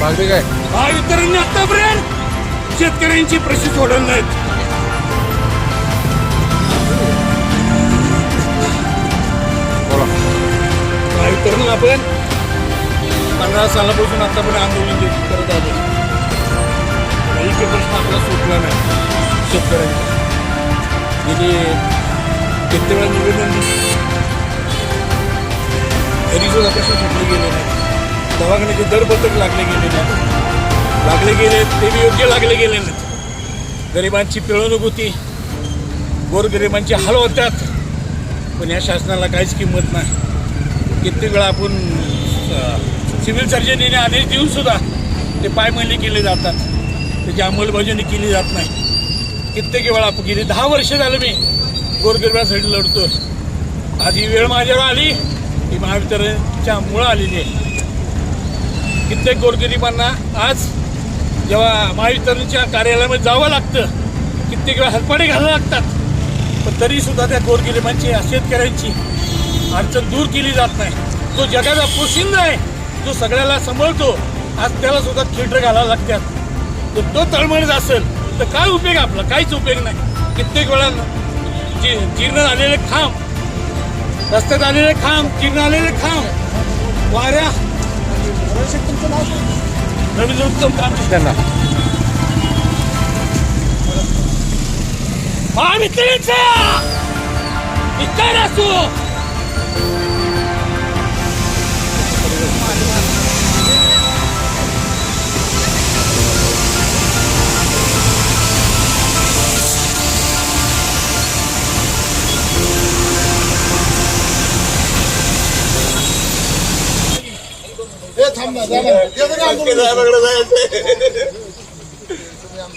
मागणी काय? महावितरणने आतापर्यंत शेतकऱ्यांची प्रश्न सोडवले नाहीत बोला महावितरण आपण पंधरा सालापासून आतापर्यंत आंदोलन करत आलो काही प्रश्न आपला सुटला नाही शेतकऱ्यांचा गेली म्हणजे किती वेळा निवेदन दिली. तरी सुटले गेले नाही. दवाखान्याचे दर बदल लागले गेले नाही लागले गेले ते बी योग्य लागले गेले नाहीत. गरिबांची पिळवणूक गोरगरिबांचे हाल होतात पण या शासनाला काहीच किंमत नाही. कित्येक वेळा आपण सिव्हिल सिव्हिल येणे आदेश देऊन सुद्धा ते पायमल्ली केले जातात. त्याची अंमलबजावणी केली जात नाही. कित्येक वेळा गेली. दहा वर्ष झालं मी गोरगरिबासाठी लढतो आज ही वेळ माझ्यावर आली ही महावितरणच्या मुळं आलेली आहे. कित्येक गोरगरिबांना आज जेव्हा महावितरणच्या कार्यालयामध्ये जावं लागतं कित्येक वेळा हातपाडे घालावं लागतात. पण तरीसुद्धा त्या गोरगरिबांची शेतकऱ्यांची अडचण दूर केली जात नाही. तो जगाचा पोशिंद आहे जो सगळ्याला सांभाळतो आज त्याला सुद्धा थिएटर घालावं लागतात. तो तो असेल तर काय उपयोग आपला? काहीच उपयोग नाही. कित्येक वेळा जी जीर्ण झालेले खांब रस्त्यात आलेले खांब जीर्ण आलेले खांब वाऱ्या. रवींद्र उत्तम काम त्यांना महावितरणचा विस्तार असो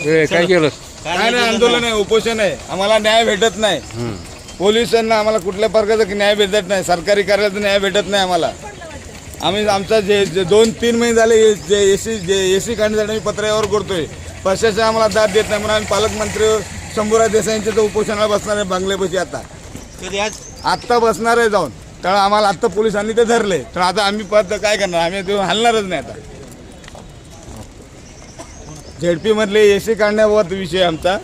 ए, काय केलं? काय नाही आंदोलन आहे उपोषण आहे. आम्हाला न्याय भेटत नाही. पोलिसांना आम्हाला कुठल्या प्रकारचा न्याय भेटत नाही. सरकारी कार्यालयात न्याय भेटत नाही आम्हाला. आम्ही आमचा जे जे दोन तीन महिने झाले जे ए सी जे ए सी काढण्यासाठी आम्ही पत्रावर करतोय. प्रशासन आम्हाला दाद देत नाही म्हणून आम्ही पालकमंत्री शंभूराज देसाईंच्या तर उपोषणाला बसणार आहे बांगलेपाशी आता. आत्ता बसणार आहे जाऊन. तर आम्हाला आत्ता पोलिसांनी ते धरले. तर आता आम्ही परत काय करणार? आम्ही ते हलणारच नाही आता. झेडपीमधले ए सी काढण्याबाबत विषय आमचा.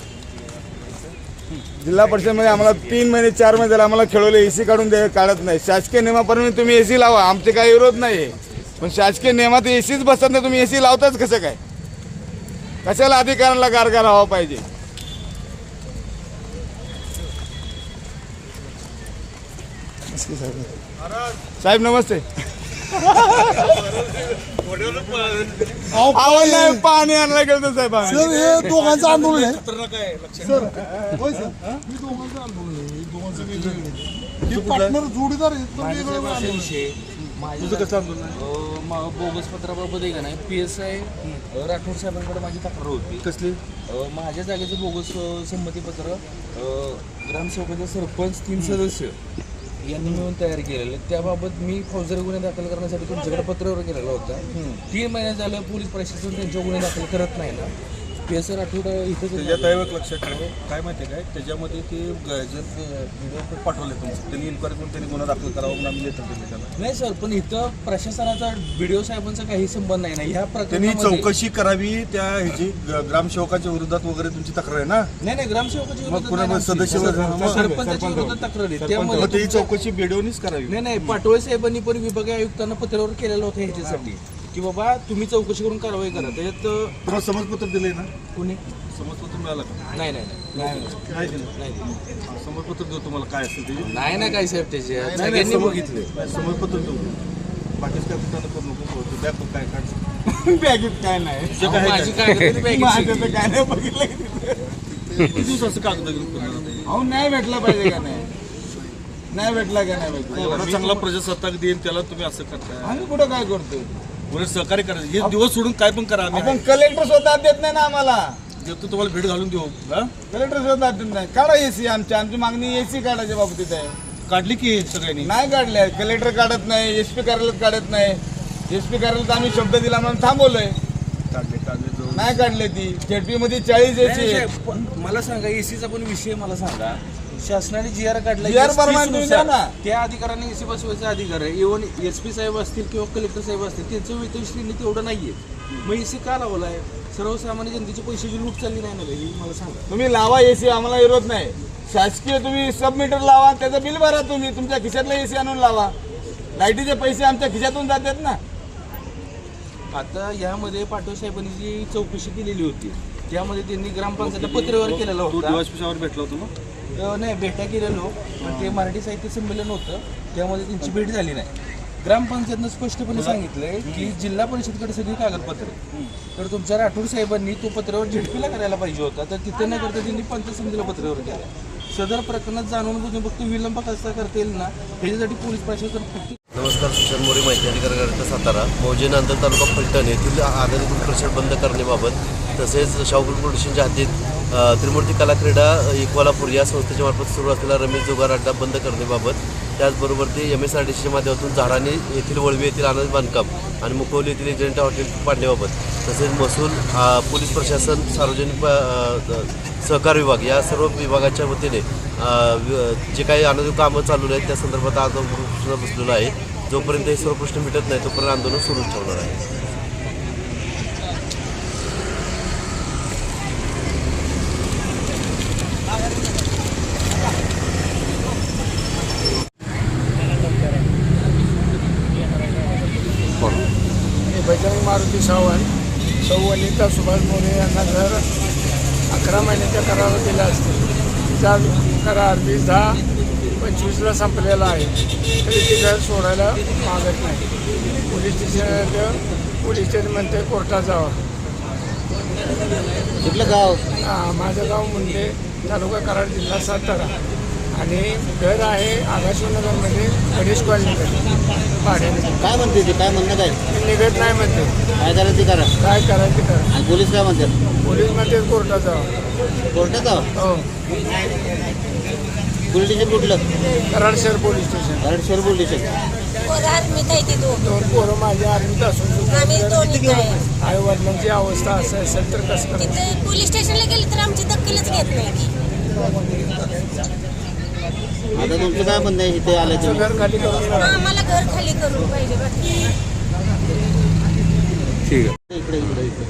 जिल्हा परिषदमध्ये आम्हाला तीन महिने चार महिने झाले आम्हाला खेळवले. ए सी काढून दे काढत नाही. शासकीय नियमाप्रमाणे तुम्ही ए सी लावा. आमचे काही विरोध नाही आहे पण शासकीय नियमात ए सीच बसत नाही. तुम्ही ए सी लावताच कसं काय? कशाला अधिकाऱ्यांना कारगार हवा पाहिजे? साहेब नमस्ते. आवाज नाही पाणी आणायला गेलो साहेब आम्ही. सर हे दोघांचं आंदोलन आहे. सर होय सर. हे दोघांचं आंदोलन आहे. हे दोघांचं वेगवेगळे हे पार्टनर जोडीदार आहेत पण वेगवेगळं आंदोलन आहे. तुझं कसं बोगस पत्राबाबत आहे. का नाही पी एस आय राठोड साहेबांकडे माझी तक्रार होती. कसली? अ, माझ्या जागेचं बोगस अ, संमतीपत्र अ, ग्रामसेवकाचे सरपंच तीन सदस्य. यांनी मिळून तयार केलेले. त्याबाबत मी फौजदारी गुन्हे दाखल करण्यासाठी तुमच्याकडे पत्रावर केलेला होता. तीन महिने झालं पोलीस प्रशासन त्यांच्या गुन्हे दाखल करत नाही ना. पी एस राठोड इथंच त्याच्यात दैवक लक्षात ठेव. काय माहिती आहे काय? त्याच्यामध्ये ते जे व्हिडिओ पाठवले तुमचे. त्यांनी इन्क्वायरी करून त्यांनी गुन्हा दाखल करावा म्हणून आम्ही लेटर दिले त्याला नाही सर पण इथं प्रशासनाचा बीडीओ साहेबांचा काही संबंध नाही ना? ह्या त्यांनी प्रकरणामध्ये चौकशी करावी त्या ह्याची ग- ग्रामसेवकाच्या विरोधात वगैरे तुमची तक्रार आहे ना? नाही नाही ग्रामसेवकाची मग विरोधात नाही. सदस्य वगैरे- मग- सरपंचाच्या विरोधात तक्रार आहे. त्यामुळे मग त्याची चौकशी बेडवणीच करावी. नाही नाही पाटोळे साहेबांनी पण विभागीय आयुक्तांना पत्रावर केलेलं होतं ह्याच्यासाठी. की बाबा तुम्ही चौकशी करून कारवाई करा. त्याच्यात तुम्हाला समजपत्र दिले ना? कोणी? समजपत्र मिळालं का? नाही नाही नाही. नाही दिलं? नाही हा, समजपत्र देऊ तुम्हाला काय असेल ते? नाही ना काय साहेब त्याचे. नाही, सगळ्यांनी बघितले. नाही, समजपत्र देऊ. बाकीच काय कुठं करू नको द्या पण काय काढ. बॅगेत काय नाही. तुझं काय आहे माझी काय? काय तरी बॅगेत माझं शिकली. तर काय नाही बघितलं की तिथं. किती दिवसाचं कागद घेऊन करणार आता? अहो नाही भेटला पाहिजे का नाही? नाही भेटला का नाही एवढा चांगला प्रजासत्ताक देईन त्याला तुम्ही असं करताय. आम्ही कुठं काय करतोय? उलट सहकार्य करायचं हे दिवस सोडून काय पण करा आम्ही. आपण कलेक्टर स्वतः देत नाही ना आम्हाला. देतो तुम्हाला भेट घालून देऊ. हा? कलेक्टर स्वतः देत नाही. काढा एसी आमची आमची मागणी एसी काढायच्या बाबतीत आहे. काढली की सगळ्यांनी? नाही काढले. कलेक्टर काढत नाही एस पी कार्यालयात काढत नाही. एस पी कार्यालयात आम्ही शब्द दिला म्हणून थांबवलंय. काढले काढले जो नाही काढले ती. झेडपी मध्ये चाळीस नाही, एसी नाही, पण मला सांगा एसीचा पण विषय मला सांगा. शासनाने जी आर काढला GR द्या ना. त्या अधिकाऱ्यांनी एसी बसवायचा अधिकार आहे. इव्हन एस पी साहेब असतील किंवा कलेक्टर साहेब असतील त्यांचं वेतन श्रेणी तेवढं नाहीये. मग एसी का लावला आहे सर्वसामान्य जनतेचे पैशाची लूट चालली नाही ना मला सांगा. तुम्ही लावा एसी आम्हाला विरोध नाही. शासकीय तुम्ही सब मीटर लावा त्याचं बिल भरा तुम्ही. तुमच्या खिशातलं एसी आणून लावा. लाईटीचे पैसे आमच्या खिशातून जातात ना. आता यामध्ये पाटोळ साहेबांनी जी चौकशी केलेली होती त्यामध्ये त्यांनी ग्रामपंचायत पत्रव्यवहार केलेला तू होता भेटला होता मग अ, नाही भेटा केलेलो पण ते मराठी साहित्य संमेलन होतं त्यामध्ये त्यांची भेट झाली नाही. ग्रामपंचायतनं स्पष्टपणे सांगितलंय की जिल्हा परिषदकडे सगळी कागदपत्र. तर तुमच्या राठोड साहेबांनी तो पत्रावर झेडपीला करायला पाहिजे होता तर तिथे न करता त्यांनी पंचायत समितीला पत्रावर केलं. सदर प्रकरणात जाणून बुजून फक्त विलंब कसा करता येईल ना ह्याच्यासाठी पोलीस प्रशासन फक्त नमस्कार सुशांत मोरे माहिती अधिकारी गट सातारा. मौजे नांदल तालुका फलटण येथील आधारित दूध परिषद बंद करण्याबाबत तसेच शाहूपूर प्रोडक्शनच्या हद्दीत त्रिमूर्ती कला क्रीडा इक्वालापूर या संस्थेच्या मार्फत सुरू असलेला रमेश जोगार अड्डा बंद करण्याबाबत. त्याचबरोबर ते एम एस आर डी सीच्या माध्यमातून झाडाने येथील वळवी येथील आनंद बांधकाम आणि मुखवली येथील एजंटा हॉटेल पाडण्याबाबत. तसेच महसूल पोलीस प्रशासन सार्वजनिक सहकार विभाग या सर्व विभागाच्या वतीने जे काही आनंद कामं चालू आहेत त्या संदर्भात आज प्रश्न आहे. जोपर्यंत हे सर्व प्रश्न मिटत नाही तोपर्यंत आंदोलन सुरूच ठेवणार आहे मी बजरंग मारुती सावंत सौ अनिता सुभाष मोरे यांना घर अकरा महिन्याच्या करार दिला असते. तिचा करार वीस दहा पंचवीसला संपलेला आहे. तरी ती घर सोडायला मागत नाही. पोलीस स्टेशन पोलीस स्टेशन म्हणते कोर्टात जावं. कुठलं गाव? हां माझं गाव मुंडे तालुका कराड जिल्हा सातारा. आणि घर आहे आकाशनगरमध्ये गणेश कॉलनीमध्ये. भाड्याने काय म्हणते ते? काय म्हणणं काय? ती निघत नाही म्हणते. काय करायचं ते करा काय करायचं करा आणि पोलीस काय म्हणतात? पोलीस म्हणते कोर्टात जावं. कोर्टात जावं? हो. पोलीस स्टेशन कुठलं? कराड शहर पोलीस स्टेशन. कराडशहर पोलीस स्टेशन. पोरं आर्मीत आहे ती? दोन दोन पोरं माझ्या आर्मीत असून आम्ही दोन्ही आहे आई वडिलांची अवस्था असं असेल तर कसं करायचं तिथे पोलीस स्टेशनला गेले तर आमची दखलच घेत नाही आता तुमचं काय म्हणणं आहे? इथे आलं तुम्ही. घर खाली करून मिळालं. आम्हाला घर खाली करून पाहिजे बाकी ठीक आहे. इकडे इकडे इकडे.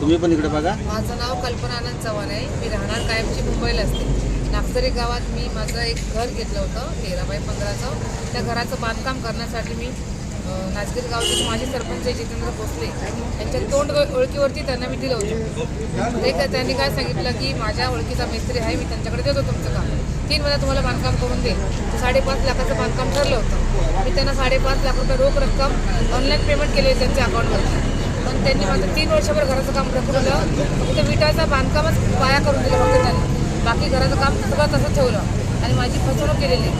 तुम्ही पण इकडे बघा. माझं नाव कल्पना आनंद चव्हाण आहे. मी राहणार कायमची मुंबईला असते. नागझरी गावात मी माझं एक घर घेतलं होतं तेरा बाय पंधराचं. त्या घराचं बांधकाम करण्यासाठी मी नाचगीर गावचे माझे सरपंच जितेंद्र भोसले. यांच्या तोंड ओळ- ओळखीवरती त्यांना मी दिलं होतं. ते त्यांनी काय सांगितलं की माझ्या ओळखीचा मिस्त्री आहे मी त्यांच्याकडे देतो तुमचं काम. तीन महिन्यात तुम्हाला बांधकाम करून देईल. तर साडेपाच लाखाचं बांधकाम ठरलं होतं. मी त्यांना साडेपाच लाख रुपये रोख रक्कम ऑनलाईन पेमेंट केली त्यांच्या अकाउंटवरती पण त्यांनी माझं तीन वर्षभर घराचं काम रखवलं फक्त विटाचा बांधकामच पाया करून दिलं फक्त त्यांनी. बाकी घराचं काम सगळं तसं ठेवलं. आणि माझी फसवणूक केलेली.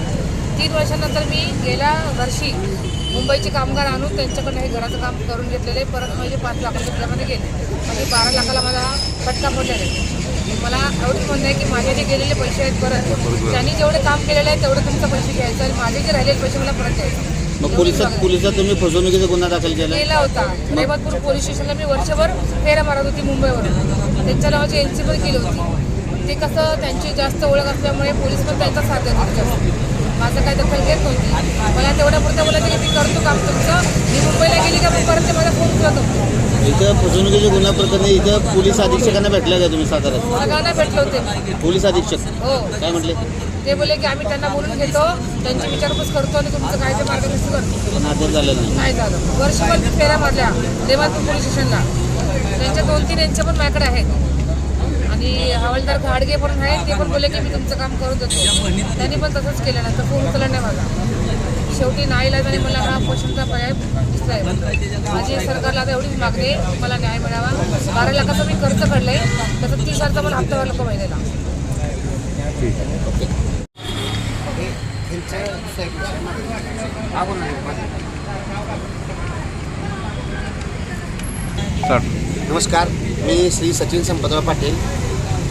तीन वर्षानंतर मी गेल्या वर्षी मुंबईचे कामगार आणून त्यांच्याकडनं हे घराचं काम करून घेतलेले. परत माझे पाच लाखाच्या रुपयामध्ये गेले. म्हणजे बारा लाखाला मला फटका पडलेला मला एवढंच म्हणणं आहे की माझे जे गेलेले पैसे आहेत परत त्यांनी जेवढे काम केलेलं आहे तेवढे तुमचं पैसे घ्यायचं आणि माझे जे राहिलेले पैसे मला परत द्यायचे मग पोलिसात पोलिसात तुम्ही फसवणुकीचा गुन्हा दाखल केला? केला होता. रेवतपूर पोलीस स्टेशनला मी वर्षभर फेऱ्या मारत होती मुंबईवरून. त्यांच्या नावाची एन सी पण केली होती. ते कसं त्यांची जास्त ओळख असल्यामुळे पोलीस पण त्यांचा साथ देत होते. माझं काय दखल घेत नव्हती. मला तेवढ्या पुरतं बोलायचं की मी करतो काम तुमचं. मी मुंबईला गेली का मग परत ते माझा फोन उचलत होते. इथं फसवणुकीच्या गुन्हा प्रकरणी इथं पोलीस अधीक्षकांना भेटल्या का तुम्ही साताऱ्यात? सगळ्यांना भेटले होते. पोलीस अधीक्षक. हो. काय म्हटले? ते बोलले की आम्ही त्यांना बोलून घेतो. त्यांची विचारपूस करतो आणि तुमचं काय ते मार्गदर्शन करतो. पण हातात झालेलं नाही. नाही झालं. वर्षभर मी फेऱ्या मारल्या रेवापूर पोलीस स्टेशनला. त्यांच्या दोन तीन यांच्या पण माझ्याकडे आहेत. आणि हवालदार घाडगे पण आहेत ते पण बोलले की मी तुमचं काम करू देतो. त्यांनी पण तसंच केलं नंतर फोन उचलला नाही माझा. शेवटी नाईलाजाने मला हा क्वेश्चनचा पर्याय दिसलाय. माझी सरकारला आता एवढीच मागणी आहे मला न्याय मिळावा. बारा लाखाचा मी खर्च काढलाय त्याचा तीस हजारचा मला हप्ता भरला महिन्याला. नमस्कार मी श्री सचिन संपतराव पाटील.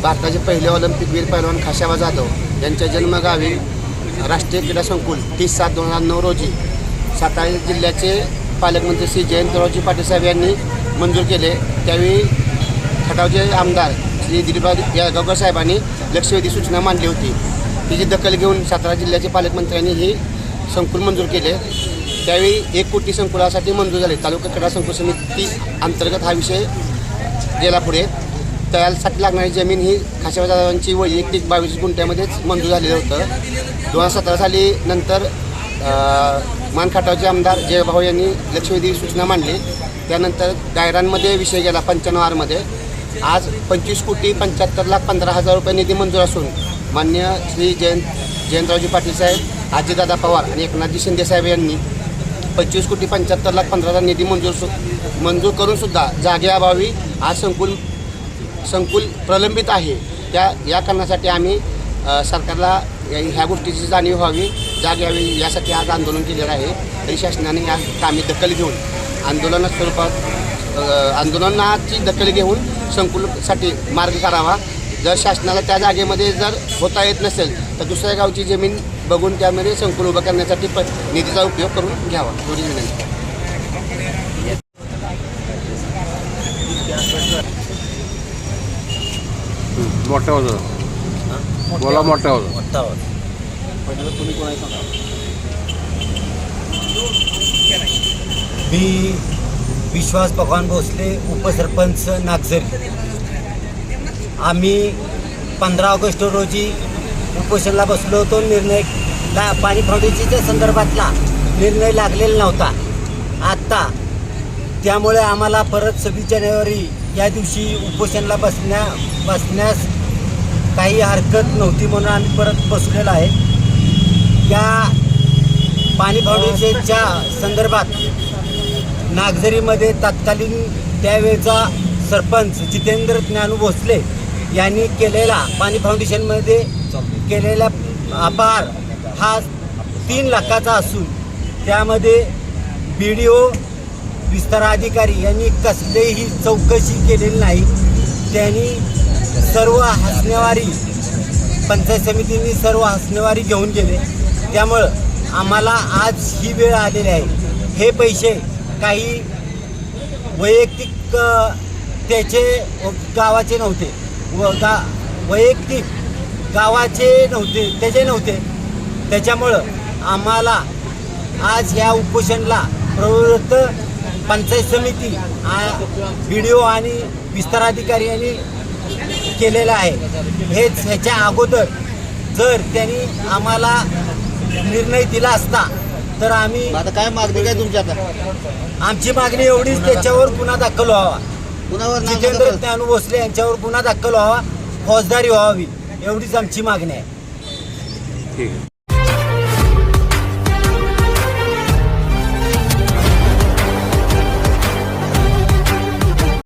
भारताचे पहिले ऑलिम्पिकवीर पैलवान खाशाबा जाधव यांच्या जन्मगावी राष्ट्रीय क्रीडा संकुल तीस सात दोन हजार नऊ रोजी सातारा जिल्ह्याचे पालकमंत्री श्री जयंतरावजी पाटील साहेब यांनी मंजूर केले. त्यावेळी खटावचे आमदार श्री दिलीपराव यागावकर साहेबांनी लक्षवेधी सूचना मांडली होती. तिची दखल घेऊन सातारा जिल्ह्याचे पालकमंत्र्यांनी ही संकुल मंजूर केले. त्यावेळी एक कोटी संकुलासाठी मंजूर झाले. तालुका क्रीडा संकुल समिती अंतर्गत हा विषय गेला पुढे. तयारीसाठी लागणारी जमीन ही खाशाबाजारांची वैयक्तिक बावीस गुंठ्यामध्येच मंजूर झालेलं होतं. दोन हजार सतरा साली नंतर मानखाटावचे आमदार जयभाऊ यांनी लक्षवेधी सूचना मांडली. त्यानंतर गायरांमध्ये विषय गेला पंच्याण्णव आरमध्ये आज पंचवीस कोटी पंच्याहत्तर लाख पंधरा हजार रुपये निधी मंजूर असून मान्य श्री जयंत जयंतरावजी पाटील साहेब आजीदादा पवार आणि एकनाथजी शिंदेसाहेब यांनी पंचवीस कोटी पंच्याहत्तर लाख पंधरा हजार निधी मंजूर सु मंजूर करूनसुद्धा जागेअभावी आज संकुल संकुल प्रलंबित आहे. त्या या कारणासाठी आम्ही सरकारला ह्या गोष्टीची जाणीव व्हावी. जाग यावी यासाठी आज आंदोलन केलेलं आहे. तरी शासनाने या कामी दखल घेऊन आंदोलना स्वरूपात आंदोलनाची दखल घेऊन संकुलसाठी मार्ग करावा. जर शासनाला त्या जागेमध्ये जर होता येत नसेल तर दुसऱ्या गावची जमीन बघून त्यामध्ये संकुल उभं करण्यासाठी प निधीचा उपयोग करून घ्यावा. एवढी विनंती. मोठ्या होतं. बोला मोठ्या होतं. मी विश्वास भगवान भोसले उपसरपंच नागझरी. आम्ही पंधरा ऑगस्ट रोजी उपोषणला बसलो होतो. निर्णय ला पाणी फाउंडेशनच्या संदर्भातला निर्णय लागलेला नव्हता. आत्ता त्यामुळे आम्हाला परत सव्वीस जानेवारी या दिवशी उपोषणाला बसण्या बसण्यास काही हरकत नव्हती म्हणून आम्ही परत बसलेलो आहे. या पाणी फाउंडेशनच्या संदर्भात नागझरीमध्ये तत्कालीन त्यावेळेचा सरपंच जितेंद्र ज्ञानू भोसले यांनी केलेला पाणी फाउंडेशनमध्ये केलेला आभार हा तीन लाखाचा असून त्यामध्ये बी डी ओ विस्तार अधिकारी यांनी कसलेही चौकशी केलेली नाही. त्यांनी सर्व हसनेवारी पंचायत समितींनी सर्व हसनेवारी घेऊन गेले. त्यामुळं आम्हाला आज ही वेळ आलेली आहे. हे पैसे काही वैयक्तिक त्याचे गावाचे नव्हते. व गा वैयक्तिक गावाचे नव्हते त्याचे नव्हते. त्याच्यामुळं आम्हाला आज ह्या उपोषणला प्रवृत्त पंचायत समिती बी डी ओ आणि विस्ताराधिकारी यांनी केलेलं आहे. हेच ह्याच्या अगोदर जर त्यांनी आम्हाला निर्णय दिला असता तर आम्ही आता काय मागणी काय तुमची आता? आमची मागणी एवढीच त्याच्यावर गुन्हा दाखल व्हावा. जितेंद्र? ज्ञानू भोसले यांच्यावर गुन्हा दाखल व्हावा फौजदारी व्हावी एवढीच आमची मागणी आहे. ठीक आहे.